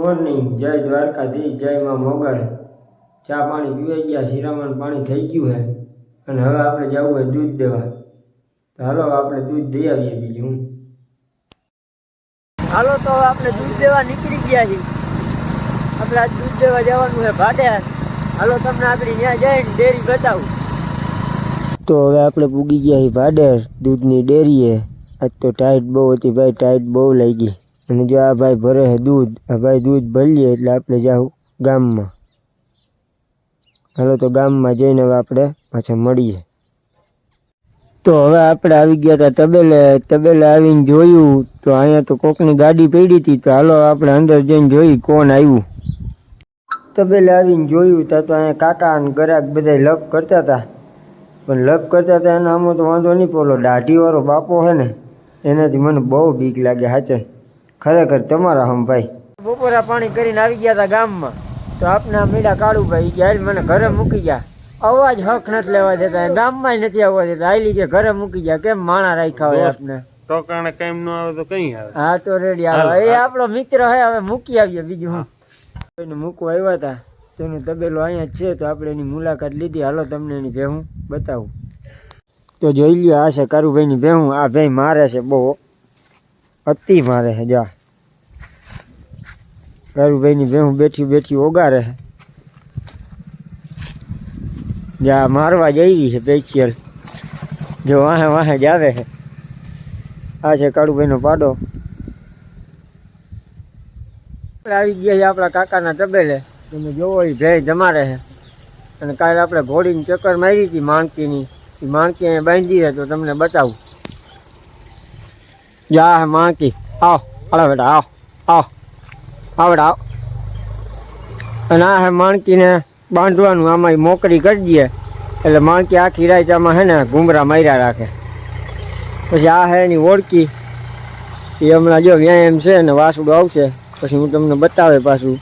Morning જય દ્વારકાધીશ જય માં મોગલ. ચા પાણી પીવાઈ ગયા શિરામણ પાણી થઈ ગયું હે. અને હવે આપણે જવું હોય દૂધ દેવા. તો હાલો આપણે દૂધ દઈ આવીએ બીજું હું. હાલો તો હવે આપણે દૂધ દેવા નીકળી ગયા છીએ. આપણે આજ દૂધ દેવા જવાનું છે ભાડે. હાલો તમને આપણી ત્યાં જઈને ડેરી બતાવું. તો હવે આપણે પૂગી ગયા છીએ ભાડેર દૂધની ડેરીએ. આજ તો ટાઈટ બહુ હતી ભાઈ ટાઈટ બહુ લાગી. અને જો આ ભાઈ ભરે છે દૂધ, આ ભાઈ દૂધ ભરીએ એટલે આપણે જાઉં ગામમાં. હાલો તો ગામમાં જઈને હવે આપણે પાછા મળીએ. તો હવે આપણે આવી ગયા હતા તબેલે તબેલે આવીને જોયું તો અહીંયા તો કોકની ગાડી પડી હતી તો હાલો આપણે અંદર જઈને જોઈ કોણ આવ્યું. તબેલે આવીને જોયું ત્યાં તો અહીંયા કાકા અને ગરાક બધા લપ કરતા હતા પણ લપ કરતા હતા એના આમાં તો વાંધો નહીં, પેલો દાઢીવાળો બાપો છે ને, એનાથી મને બહુ બીક લાગે હાચન ખરેખર તમારા હમ ભાઈ. બપોરા પાણી કરીને આવી ગયા હતા ગામમાં. તો આપના મીડા કાળુભાઈ કે હાલ મને ઘરે મૂકી ગયા. અવાજ હક નથી લેવા દેતા ગામમાં નથી આવવા દેતા. આઈલી કે ઘરે મૂકી ગયા કેમ માણા રાખ્યા હોય આપને? ટોકાણે કેમ ન આવે તો કઈ આવે. હા તો રેડી આવે. એ આપણો મિત્ર હે હવે મૂકી આવીએ બીજું હું. એને મૂકવા આવ્યા હતા તેનો તબેલો અહીંયા જ છે તો આપણે એની મુલાકાત લીધી. હાલો તમને એની ભેહું બતાવું. તો જોઈ લ્યો આ છે કારુભાઈની ભેહું આ ભાઈ મારે છે બહુ. અતિ મારે હે જા. કારુભાઈની ભેહું બેઠી બેઠી ઓગારે છે જા, મારવા જઈવી છે સ્પેશિયલ જો વાહે વાહે જ આવે છે આ છે કાળુભાઈનો પાડો. આવી ગયા છે આપણા કાકાના તબેલે. તમે જોવો એ ભેળ જમારે છે અને કાલે આપણે ઘોડીની ચક્કર મારી હતી માણકીની એ માણકી અહીંયા બાંધી તો તમને બતાવું. જા હે માણકી આવ હાલો બેટા આવ આવ આવ બેટા આવ અને આ હે માણકીને બાંધવાનું આમાં મોકરી કરી દઈએ એટલે માણકી આખી રાત આમાં હે ને ઘૂમરા માર્યા રાખે પછી આ હે એની ઓળખી એ હમણાં જો વ્યાયામ છે ને વાસુડું આવશે પછી હું તમને બતાવે પાછું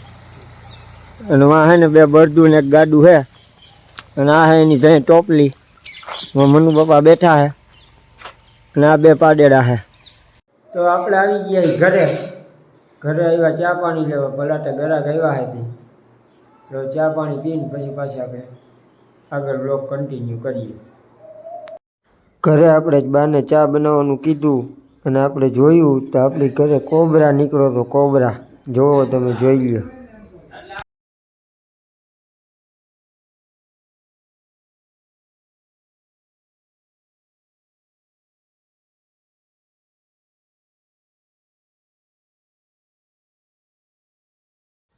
અને વાં હે ને બે બળદું ને એક ગાડું છે અને આ હે એની ભેં ટોપલી મનુ બાપા બેઠા હે અને આ બે પાડેડા હે તો આપણે આવી ગયા ઘરે. ઘરે આવ્યા, ચા પાણી લેવા. ભલાટે ગરાક આવ્યા હતી તો ચા પાણી પીને પછી પાછા આપણે આગળ બ્લોક કન્ટિન્યુ કરીએ. ઘરે આપણે બાને ચા બનાવવાનું કીધું અને આપણે જોયું તો આપણી ઘરે કોબરા નીકળ્યો તો કોબરા. જોવો તમે, જોઈ લ્યો.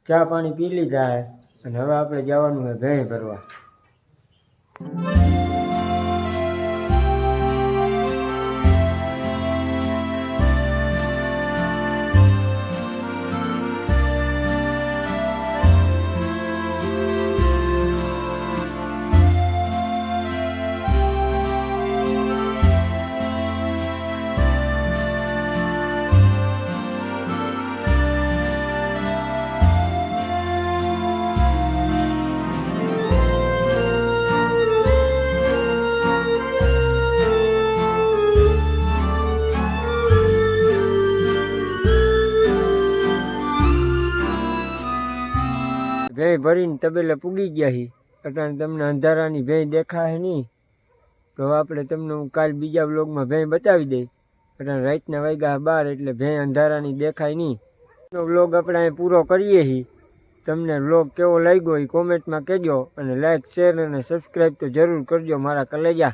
ચા પાણી પી લીધા અને હવે આપણે જવાનું છે ભેં ભરવા. ભેં ભરીને તબેલે પૂગી ગયા હી. અટાણે તમને અંધારાની ભેં દેખાય નહીં. તો આપણે તમને હું કાલ બીજા બ્લોગમાં ભેં બતાવી દઈ. અટાણે રાતના વાગ્યા બાર એટલે ભેં અંધારાની દેખાય નહીં. નો બ્લોગ આપણે અહીં પૂરો કરીએ છીએ તમને બ્લોગ કેવો લાગ્યો એ કોમેન્ટમાં કહેજો અને લાઈક શેર અને સબસ્ક્રાઈબ તો જરૂર કરજો મારા કલેજા.